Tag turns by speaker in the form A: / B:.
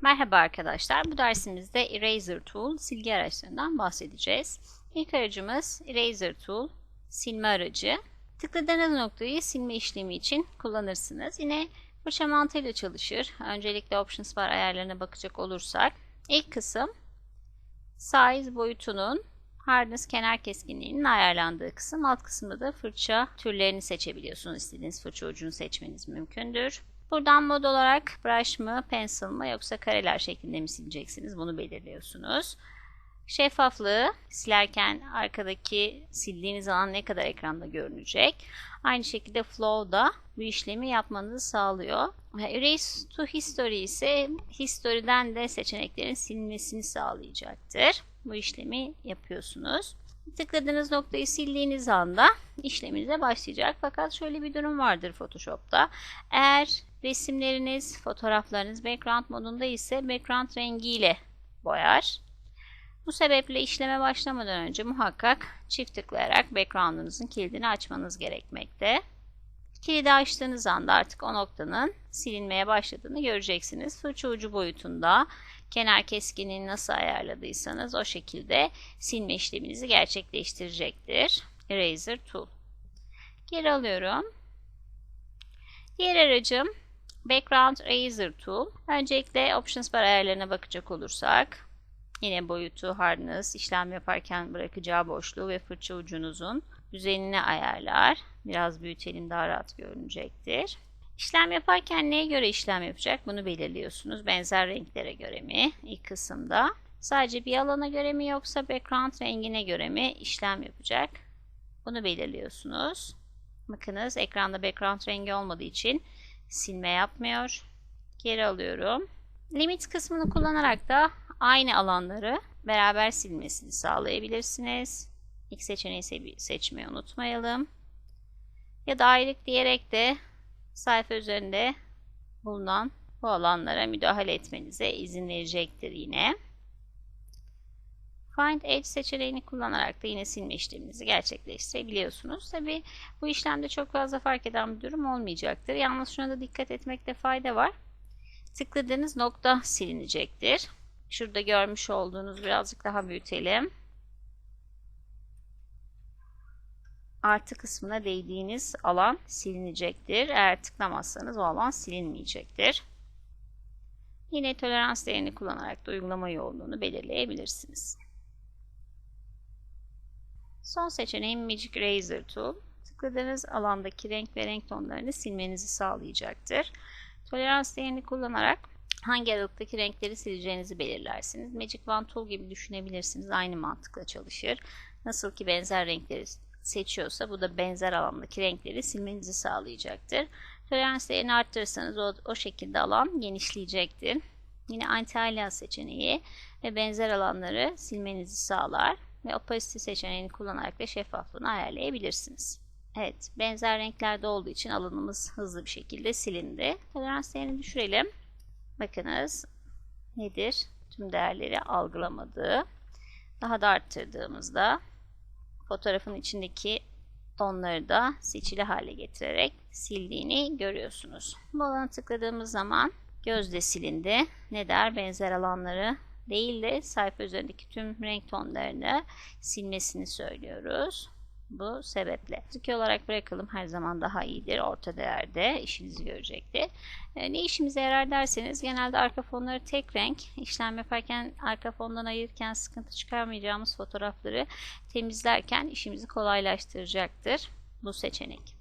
A: Merhaba arkadaşlar. Bu dersimizde Eraser Tool silgi araçlarından bahsedeceğiz. İlk aracımız Eraser Tool silme aracı. Tıkladığınız noktayı silme işlemi için kullanırsınız. Yine fırça mantığıyla çalışır. Öncelikle Options Bar ayarlarına bakacak olursak ilk kısım size boyutunun hardness kenar keskinliğinin ayarlandığı kısım. Alt kısımda da fırça türlerini seçebiliyorsunuz. İstediğiniz fırça ucunu seçmeniz mümkündür. Buradan mod olarak brush mı, pencil mı yoksa kareler şeklinde mi sileceksiniz bunu belirliyorsunuz. Şeffaflığı silerken arkadaki sildiğiniz alan ne kadar ekranda görünecek. Aynı şekilde flow da bu işlemi yapmanızı sağlıyor. Erase to History ise history'den de seçeneklerin silinmesini sağlayacaktır. Bu işlemi yapıyorsunuz. Tıkladığınız noktayı sildiğiniz anda işleminize başlayacak. Fakat şöyle bir durum vardır Photoshop'ta. Eğer resimleriniz, fotoğraflarınız background modunda ise background rengiyle boyar. Bu sebeple işleme başlamadan önce muhakkak çift tıklayarak background'unuzun kilidini açmanız gerekmekte. Kilidi açtığınız anda artık o noktanın silinmeye başladığını göreceksiniz. Fırça ucu boyutunda kenar keskinliğini nasıl ayarladıysanız o şekilde silme işleminizi gerçekleştirecektir. Eraser Tool. Geri alıyorum. Diğer aracım Background Eraser Tool. Öncelikle Options Bar ayarlarına bakacak olursak yine boyutu, hardness, işlem yaparken bırakacağı boşluğu ve fırça ucunuzun düzenini ayarlar. Biraz büyütelim daha rahat görünecektir. İşlem yaparken neye göre işlem yapacak bunu belirliyorsunuz. Benzer renklere göre mi ilk kısımda. Sadece bir alana göre mi yoksa background rengine göre mi işlem yapacak? Bunu belirliyorsunuz. Bakınız ekranda background rengi olmadığı için silme yapmıyor. Geri alıyorum. Limit kısmını kullanarak da aynı alanları beraber silmesini sağlayabilirsiniz. İlk seçeneği seçmeyi unutmayalım. Ya da ayrık diyerek de sayfa üzerinde bulunan bu alanlara müdahale etmenize izin verecektir yine. Find Edge seçeneğini kullanarak da yine silme işleminizi gerçekleştirebiliyorsunuz. Tabi bu işlemde çok fazla fark eden bir durum olmayacaktır. Yalnız şuna da dikkat etmekte fayda var. Tıkladığınız nokta silinecektir. Şurada görmüş olduğunuz birazcık daha büyütelim. Artı kısmına değdiğiniz alan silinecektir. Eğer tıklamazsanız o alan silinmeyecektir. Yine tolerans değerini kullanarak da uygulama yoğunluğunu belirleyebilirsiniz. Son seçeneğim Magic Eraser Tool. Tıkladığınız alandaki renk ve renk tonlarını silmenizi sağlayacaktır. Tolerans değerini kullanarak hangi aralıktaki renkleri sileceğinizi belirlersiniz. Magic Wand Tool gibi düşünebilirsiniz. Aynı mantıkla çalışır. Nasıl ki benzer renkleri seçiyorsa bu da benzer alandaki renkleri silmenizi sağlayacaktır. Tolerans değerini arttırırsanız o, o şekilde alan genişleyecektir. Yine anti-alias seçeneği ve benzer alanları silmenizi sağlar ve opacity seçeneğini kullanarak da şeffaflığını ayarlayabilirsiniz. Evet, benzer renklerde olduğu için alanımız hızlı bir şekilde silindi. Tolerans değerini düşürelim. Bakınız nedir? Tüm değerleri algılamadığı. Daha da arttırdığımızda fotoğrafın içindeki tonları da seçili hale getirerek sildiğini görüyorsunuz. Bu alana tıkladığımız zaman gözde silindi. Ne der? Benzer alanları değil de sayfa üzerindeki tüm renk tonlarını silmesini söylüyoruz. Bu sebeple. Türkiye olarak bırakalım her zaman daha iyidir. Orta değerde işinizi görecektir. E, ne işimize yarar derseniz genelde arka fonları tek renk. işlem yaparken arka fondan ayırırken sıkıntı çıkarmayacağımız fotoğrafları temizlerken işimizi kolaylaştıracaktır bu seçenek.